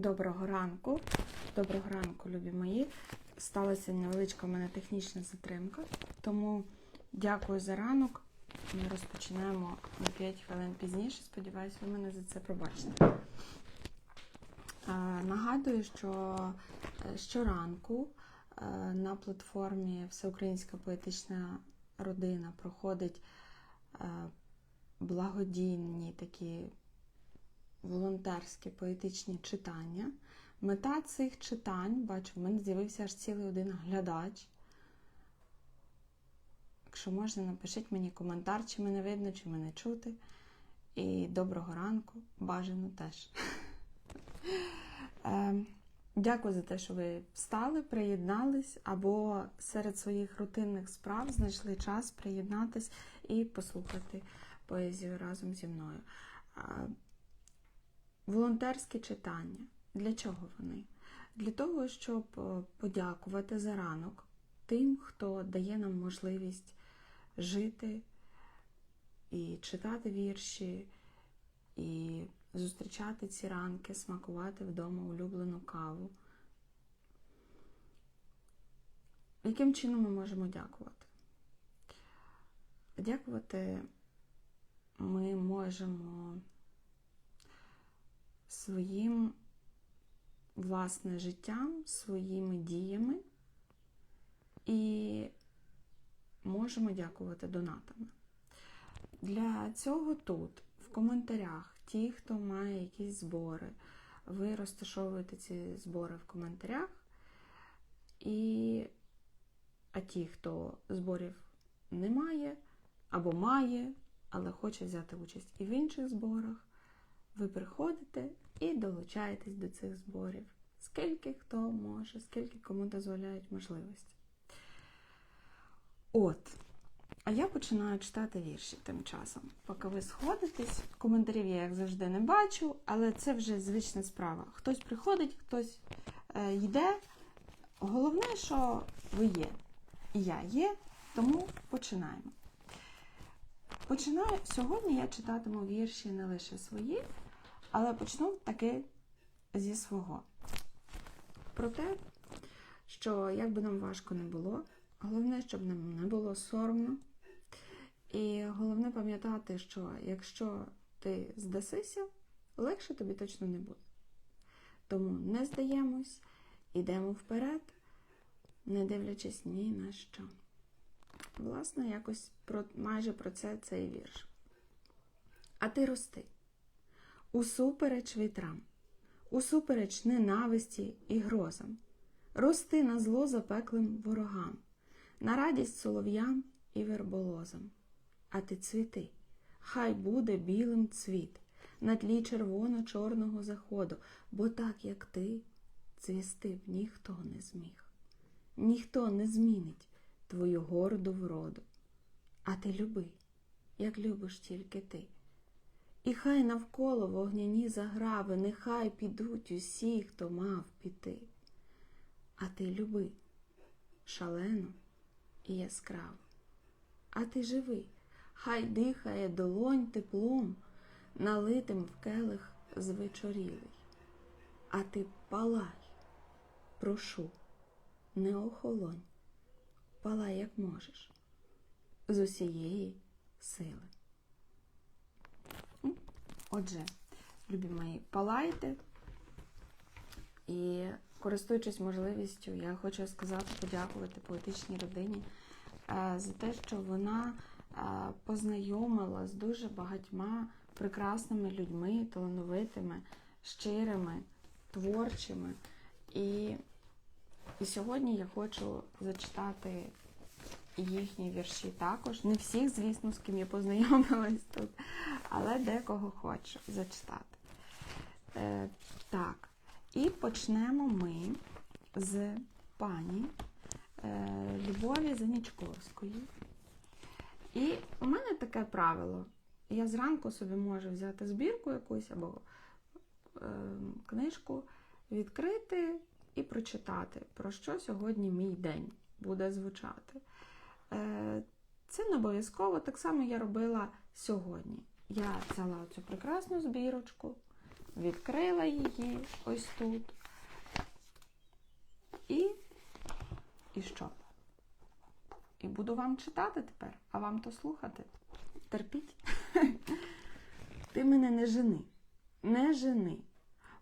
Доброго ранку. Доброго ранку, любі мої. Сталася невеличка у мене технічна затримка, тому дякую за ранок. Ми розпочинаємо на 5 хвилин пізніше. Сподіваюсь, ви мене за це пробачите. Нагадую, що е, щоранку е, на платформі Всеукраїнська поетична родина проходить е, благодійні такі волонтерські поетичні читання. Мета цих читань, бачу, в мене з'явився аж цілий один глядач. Якщо можна, напишіть мені коментар, чи мене видно, чи мене чути. І доброго ранку, бажано теж. Ем, Дякую за те, що ви встали, приєднались або серед своїх рутинних справ знайшли час приєднатись і послухати поезію разом зі мною. Волонтерські читання. Для чого вони? Для того, щоб е, подякувати за ранок тим, хто дає нам можливість жити і читати вірші, і зустрічати ці ранки, смакувати вдома улюблену каву. Яким чином ми можемо дякувати? Дякувати ми можемо своїм власне життям, своїми діями і можемо дякувати донатами. Для цього тут, в коментарях, ті, хто має якісь збори, ви розташовуєте ці збори в коментарях. І а ті, хто зборів не має або має, але хоче взяти участь і в інших зборах, ви приходите і долучаєтесь до цих зборів. Скільки хто може, скільки кому дозволяють можливості. От. А я починаю читати вірші тим часом. Поки ви сходитесь, коментарів я, як завжди, не бачу, але це вже звична справа. Хтось приходить, хтось е, йде. Головне, що ви є. І я є, тому починаємо. Починаю сьогодні я читатиму вірші не лише свої, але почну таки зі свого. Про те, що як би нам важко не було, головне, щоб нам не було соромно. І головне пам'ятати, що якщо ти здасися, легше тобі точно не буде. Тому не здаємось, ідемо вперед, не дивлячись ні на що. Власне, якось про, майже про це цей вірш. А ти рости. Усупереч вітрам, усупереч ненависті і грозам, рости на зло запеклим ворогам, на радість солов'ям і верболозам. А ти цвіти, хай буде білим цвіт на тлі червоно-чорного заходу, бо так, як ти, цвісти б ніхто не зміг. Ніхто не змінить твою горду вроду. А ти люби, як любиш тільки ти. І хай навколо вогняні заграви, нехай підуть усі, хто мав піти. А ти люби, шалено і яскраво. А ти живи, хай дихає долонь теплом, налитим в келих звечорілий. А ти палай, прошу, не охолонь, палай, як можеш, з усієї сили. Отже, любі мої, палайте. І користуючись можливістю, я хочу сказати, подякувати поетичній родині е, за те, що вона е, познайомила з дуже багатьма прекрасними людьми, талановитими, щирими, творчими. І, і сьогодні я хочу зачитати їхні вірші також. Не всіх, звісно, з ким я познайомилась тут, але декого хочу зачитати. Е, так, і почнемо ми з пані е, Любові Занічковської. І у мене таке правило. Я зранку собі можу взяти збірку якусь або е, книжку, відкрити і прочитати, про що сьогодні мій день буде звучати. Е, Це не обов'язково, так само я робила сьогодні. Я взяла цю прекрасну збірочку, відкрила її ось тут. І, і що? І буду вам читати тепер, а вам то слухати. Терпіть. Ти мене не жени, не жени.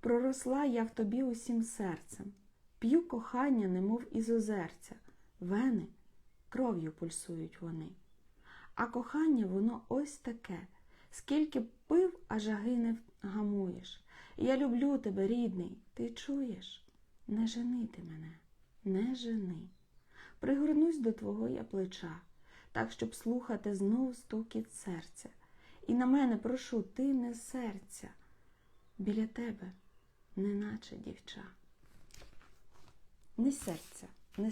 Проросла я в тобі усім серцем, п'ю кохання, немов із озерця, вени кров'ю пульсують вони. А кохання воно ось таке, скільки пив, а жаги не гамуєш. Я люблю тебе, рідний, ти чуєш? Не жени ти мене, не жени. Пригорнусь до твого я плеча, так, щоб слухати знов стукіт серця. І на мене прошу, ти не серця, біля тебе, неначе дівча. Не серця, не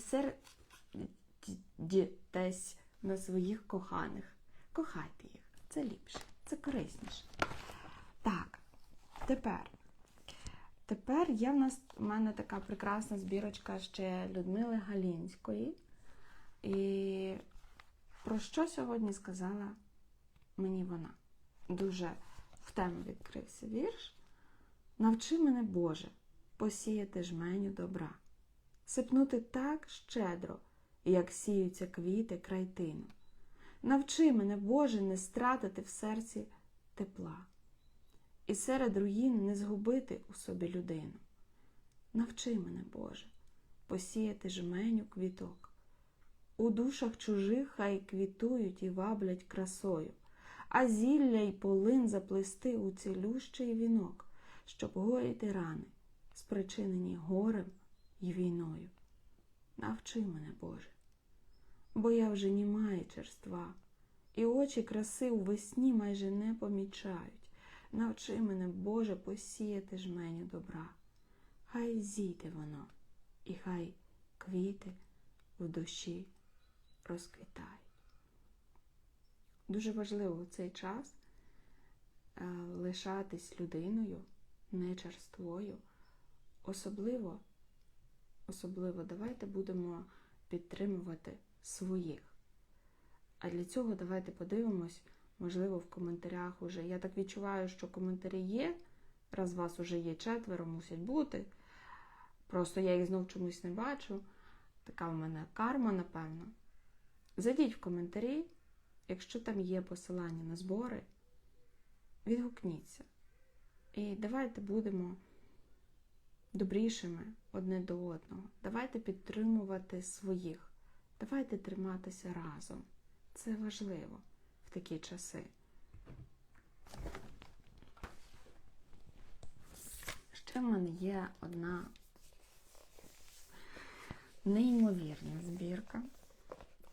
сердітесь на своїх коханих. Кохайте їх, це ліпше, це корисніше. Так, тепер. Тепер є в нас в мене така прекрасна збірочка ще Людмили Галінської. І про що сьогодні сказала мені вона? Дуже в тему відкрився вірш. Навчи мене, Боже, посіяти жменю добра, сипнути так щедро, як сіються квіти край тину. Навчи мене, Боже, не стратити в серці тепла і серед руїн не згубити у собі людину. Навчи мене, Боже, посіяти жменю квіток. У душах чужих хай квітують і ваблять красою, а зілля й полин заплести у цілющий вінок, щоб гоїти рани, спричинені горем й війною. Навчи мене, Боже, бо я вже німає черства, і очі краси у весні майже не помічають. Навчи мене, Боже, посіяти жменю добра. Хай зійде воно, і хай квіти в душі розквітають. Дуже важливо в цей час е, лишатись людиною, не черствою. Особливо, особливо давайте будемо підтримувати своїх. А для цього давайте подивимось, можливо, в коментарях уже. Я так відчуваю, що коментарі є. Раз вас уже є четверо, мусять бути. Просто я їх знов чомусь не бачу. Така в мене карма, напевно. Зайдіть в коментарі, якщо там є посилання на збори, відгукніться. І давайте будемо добрішими одне до одного. Давайте підтримувати своїх. Давайте триматися разом. Це важливо в такі часи. Ще в мене є одна неймовірна збірка.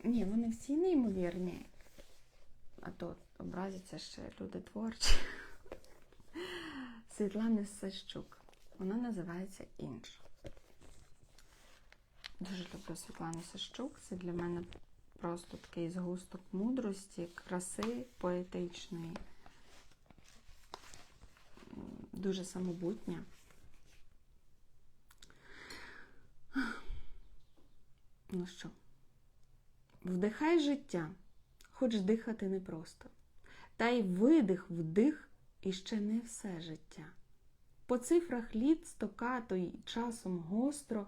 Ні, вони всі неймовірні, а то образяться ще люди творчі. Світлани Сащук. Вона називається Інш. Дуже люблю Світлану Сащук. Це для мене просто такий згусток мудрості, краси поетичної, дуже самобутня. Ну що, вдихай життя, хоч дихати непросто. Та й видих, вдих і ще не все життя. По цифрах літ стокато й часом гостро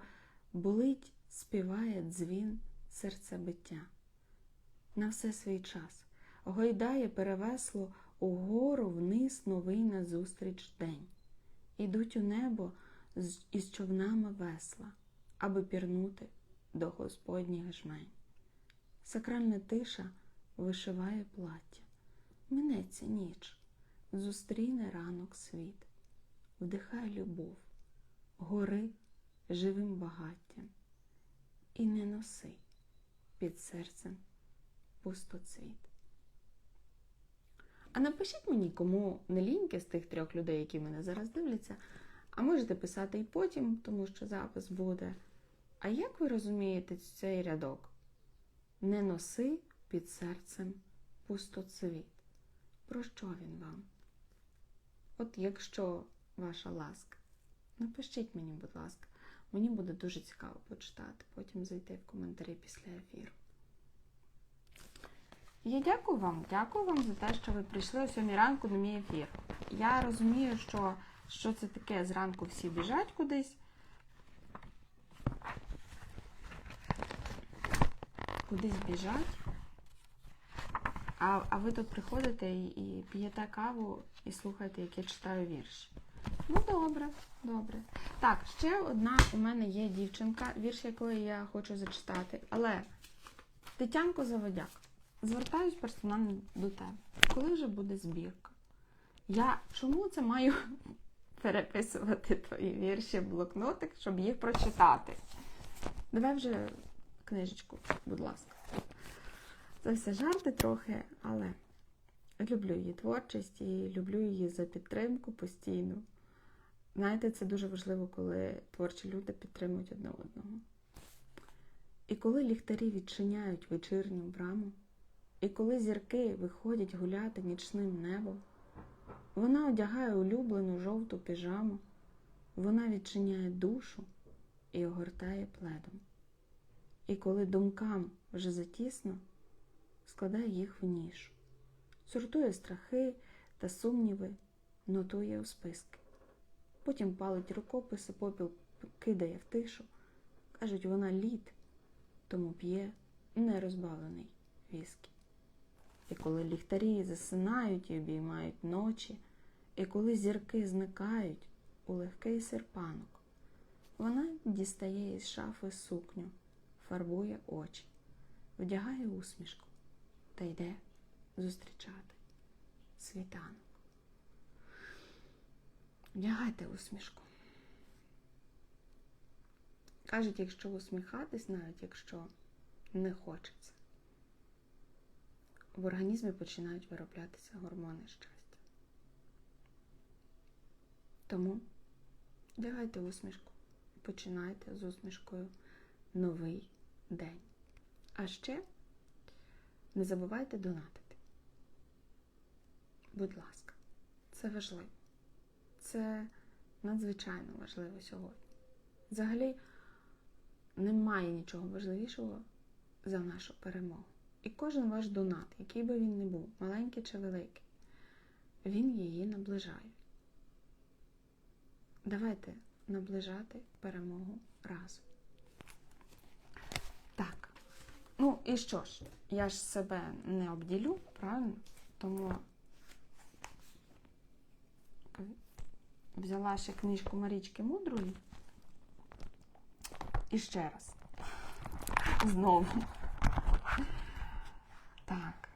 болить, співає дзвін серцебиття. На все свій час гойдає перевесло угору вниз новий назустріч день. Ідуть у небо із човнами весла, аби пірнути до Господніх жмень. Сакральна тиша вишиває плаття, минеться ніч, зустріне ранок світ, вдихай любов, гори живим багаттям і не носи під серцем пустоцвіт. А напишіть мені, кому не ліньки з тих трьох людей, які мене зараз дивляться, а можете писати і потім, тому що запис буде. А як ви розумієте цей рядок? Не носи під серцем пустоцвіт. Про що він вам? От якщо ваша ласка, напишіть мені, будь ласка, мені буде дуже цікаво почитати, потім зайти в коментарі після ефіру. Я дякую вам, дякую вам за те, що ви прийшли о сьомій ранку на мій ефір. Я розумію, що Що це таке? Зранку всі біжать кудись. Кудись біжать. А, а ви тут приходите і, і п'єте каву і слухаєте, як я читаю вірші. Ну, добре, добре. Так, ще одна у мене є дівчинка, вірш якої я хочу зачитати. Але, Тетянко Заводяк, звертаюсь персонально до тебе. Коли вже буде збірка? Я чому це маю переписувати твої вірші в блокнотик, щоб їх прочитати? Давай вже книжечку, будь ласка. Це все жарти трохи, але люблю її творчість і люблю її за підтримку постійно. Знаєте, це дуже важливо, коли творчі люди підтримують одне одного. І коли ліхтарі відчиняють вечірню браму, і коли зірки виходять гуляти нічним небом, вона одягає улюблену жовту піжаму, вона відчиняє душу і огортає пледом. І коли думкам вже затісно, складає їх в нішу, сортує страхи та сумніви, нотує у списки. Потім палить рукописи, попіл кидає в тишу. Кажуть, вона лід, тому п'є нерозбавлений віскі. І коли ліхтарі засинають і обіймають ночі, і коли зірки зникають у легкий серпанок, вона дістає із шафи сукню, фарбує очі, вдягає усмішку та йде зустрічати світанок. Вдягайте усмішку. Кажуть, якщо усміхатись, навіть якщо не хочеться, в організмі починають вироблятися гормони щастя. Тому вдягайте усмішку і починайте з усмішкою новий день. А ще не забувайте донатити. Будь ласка, це важливо. Це надзвичайно важливо сьогодні. Взагалі немає нічого важливішого за нашу перемогу. І кожен ваш донат, який би він не був, маленький чи великий, він її наближає. Давайте наближати перемогу разом. Так. Ну і що ж, я ж себе не обділю, правильно? Тому взяла ще книжку Марічки Мудрої. І ще раз. Знову. Так.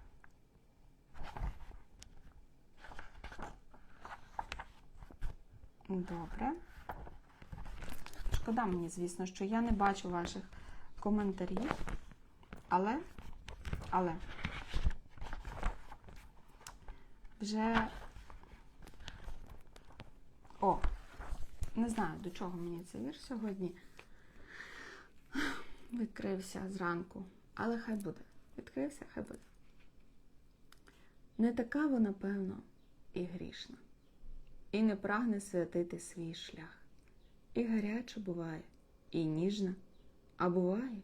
Добре. Шкода мені, звісно, що я не бачу ваших коментарів, але, але вже о, не знаю, до чого мені цей вірш сьогодні відкрився зранку, але хай буде. Відкрився, хай буде. Не така вона, певно, і грішна, і не прагне святити свій шлях. І гаряча буває, і ніжна, а буває,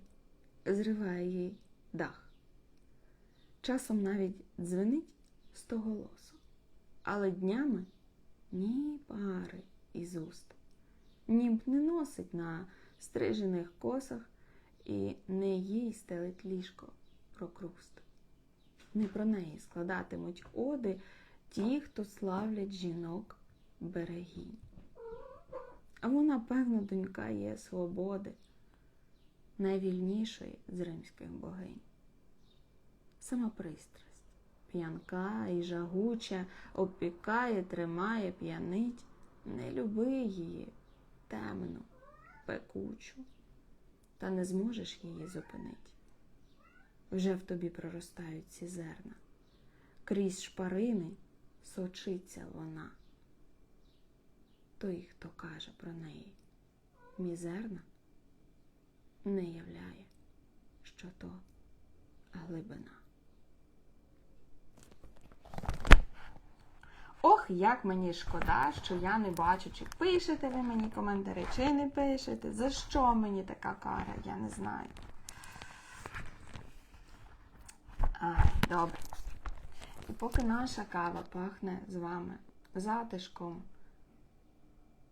зриває їй дах. Часом навіть дзвенить стоголосо, але днями ні пари із уст. Німб не носить на стрижених косах і не їй стелить ліжко прокруст. Не про неї складатимуть оди ті, хто славлять жінок берегінь. А вона, певно, донька є свободи, найвільнішої з римських богинь. Сама пристрасть, п'янка і жагуча, опікає, тримає, п'янить, не люби її темну, пекучу, та не зможеш її зупинить. Вже в тобі проростають ці зерна, крізь шпарини сочиться вона. Той, хто каже про неї мізерна, не являє, що то глибина. Ох, як мені шкода, що я не бачу, чи пишете ви мені коментарі, чи не пишете. За що мені така кара? Я не знаю. А, добре. І поки наша кава пахне з вами затишком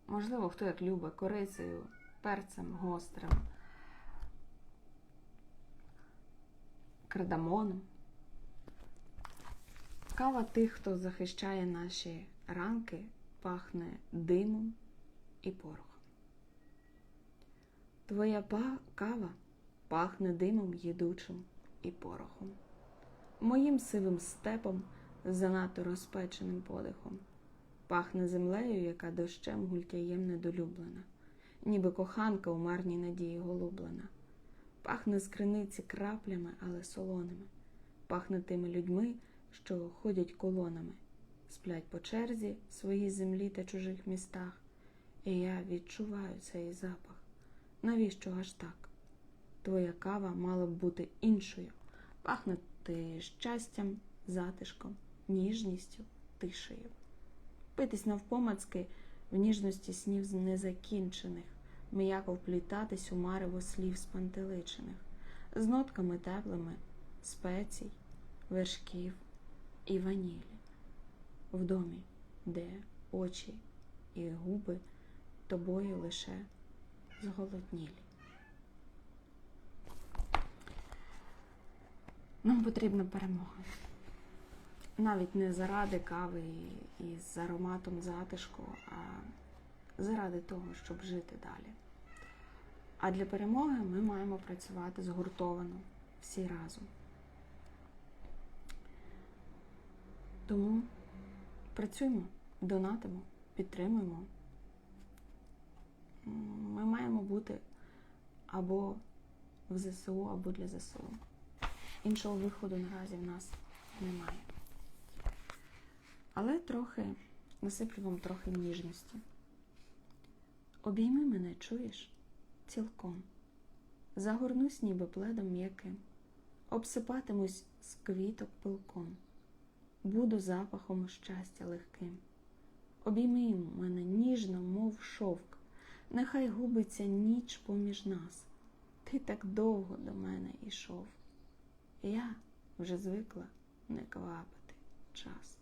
Можливо, хто як любить корицею, перцем гострим, кардамоном. Кава тих, хто захищає наші ранки, пахне димом і порохом. Твоя кава пахне димом їдучим і порохом, моїм сивим степом, занадто розпеченим подихом, пахне землею, яка дощем гультяєм недолюблена, ніби коханка у марній надії голублена, пахне з криниці краплями, але солоними, пахне тими людьми, що ходять колонами, сплять по черзі в своїй землі та чужих містах, і я відчуваю цей запах. Навіщо аж так? Твоя кава мала б бути іншою, пахнути щастям, затишком, ніжністю, тишею. Питись навпомацки в ніжності снів незакінчених, м'яко вплітатись у марево слів спантеличених, з нотками теплими, спецій, вершків і ванілі. В домі, де очі і губи тобою лише зголоднілі. Нам потрібна перемога. Навіть не заради кави із ароматом затишку, а заради того, щоб жити далі. А для перемоги ми маємо працювати згуртовано всі разом. Тому працюємо, донатимо, підтримуємо. Ми маємо бути або в ЗСУ, або для ЗСУ. Іншого виходу наразі в нас немає. Але трохи насиплю вам трохи ніжності. Обійми мене, чуєш, цілком. Загорнусь ніби пледом м'яким, обсипатимусь з квіток пилком, буду запахом щастя легким. Обійми мене ніжно, мов шовк, нехай губиться ніч поміж нас. Ти так довго до мене ішов. Я вже звикла не квапити час.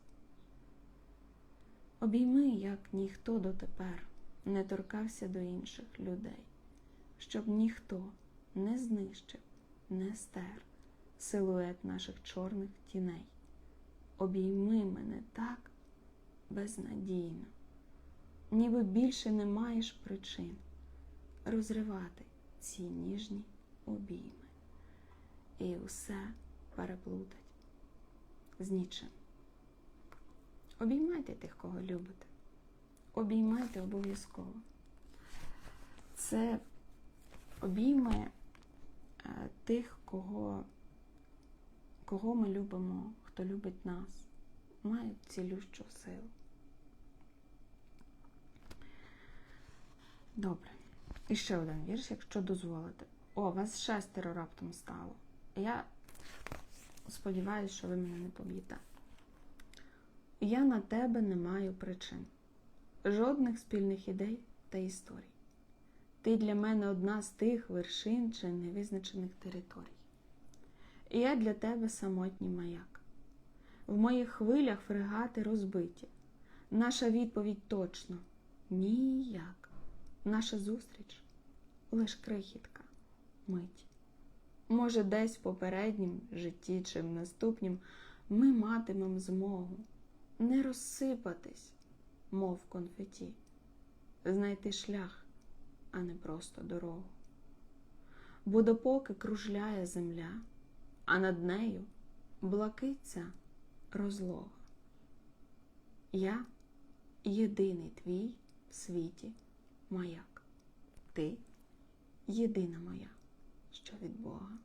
Обійми, як ніхто дотепер не торкався до інших людей, щоб ніхто не знищив, не стер силует наших чорних тіней. Обійми мене так безнадійно, ніби більше не маєш причин розривати ці ніжні обійми і усе переплутать з нічим. Обіймайте тих, кого любите. Обіймайте обов'язково. Це обійми е, тих, кого, кого ми любимо, хто любить нас, мають цілющу силу. Добре. І ще один вірш, якщо дозволите. О, вас шестеро раптом стало. Я сподіваюся, що ви мене не поб'єте. Я на тебе не маю причин, жодних спільних ідей та історій. Ти для мене одна з тих вершин чи невизначених територій. І я для тебе самотній маяк. В моїх хвилях фрегати розбиті. Наша відповідь точно ніяк. Наша зустріч лиш крихітка, мить. Може, десь в попереднім житті чи в наступнім ми матимемо змогу не розсипатись, мов конфеті, знайти шлях, а не просто дорогу. Бо допоки кружляє земля, а над нею блакиться розлога. Я єдиний твій в світі маяк. Ти єдина моя, що від Бога.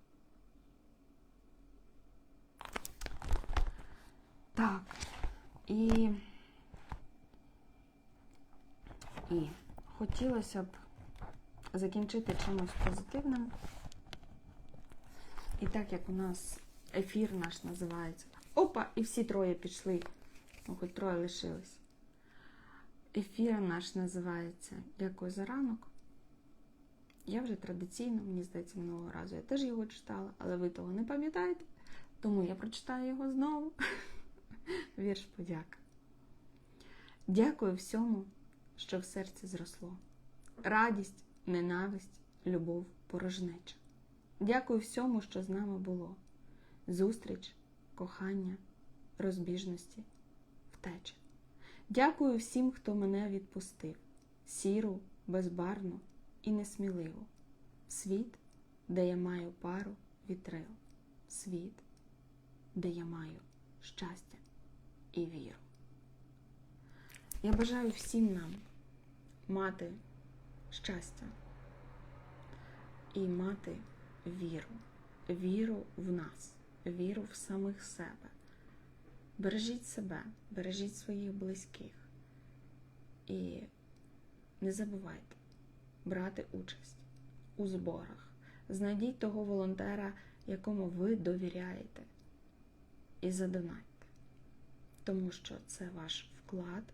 Так. І, і хотілося б закінчити чимось позитивним. І так як у нас ефір наш називається. Опа! І всі троє пішли. Ну, хоч троє лишились. Ефір наш називається Дякую за ранок. Я вже традиційно, мені здається, минулого разу я теж його читала, але ви того не пам'ятаєте, тому я прочитаю його знову. Вірш подяка. Дякую всьому, що в серці зросло. Радість, ненависть, любов, порожнеча. Дякую всьому, що з нами було. Зустріч, кохання, розбіжності, втеча. Дякую всім, хто мене відпустив, сіру, безбарну і несміливу. Світ, де я маю пару вітрил. Світ, де я маю щастя і віру. Я бажаю всім нам мати щастя і мати віру, віру в нас, віру в самих себе. Бережіть себе, бережіть своїх близьких і не забувайте брати участь у зборах. Знайдіть того волонтера, якому ви довіряєте, і задонайте, тому що це ваш вклад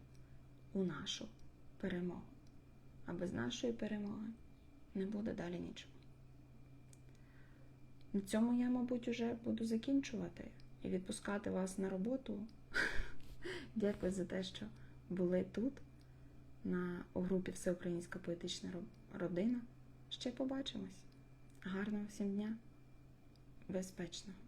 у нашу перемогу. А без нашої перемоги не буде далі нічого. На цьому я, мабуть, уже буду закінчувати і відпускати вас на роботу. Дякую за те, що були тут, на групі Всеукраїнська поетична родина. Ще побачимось. Гарного всім дня, безпечного.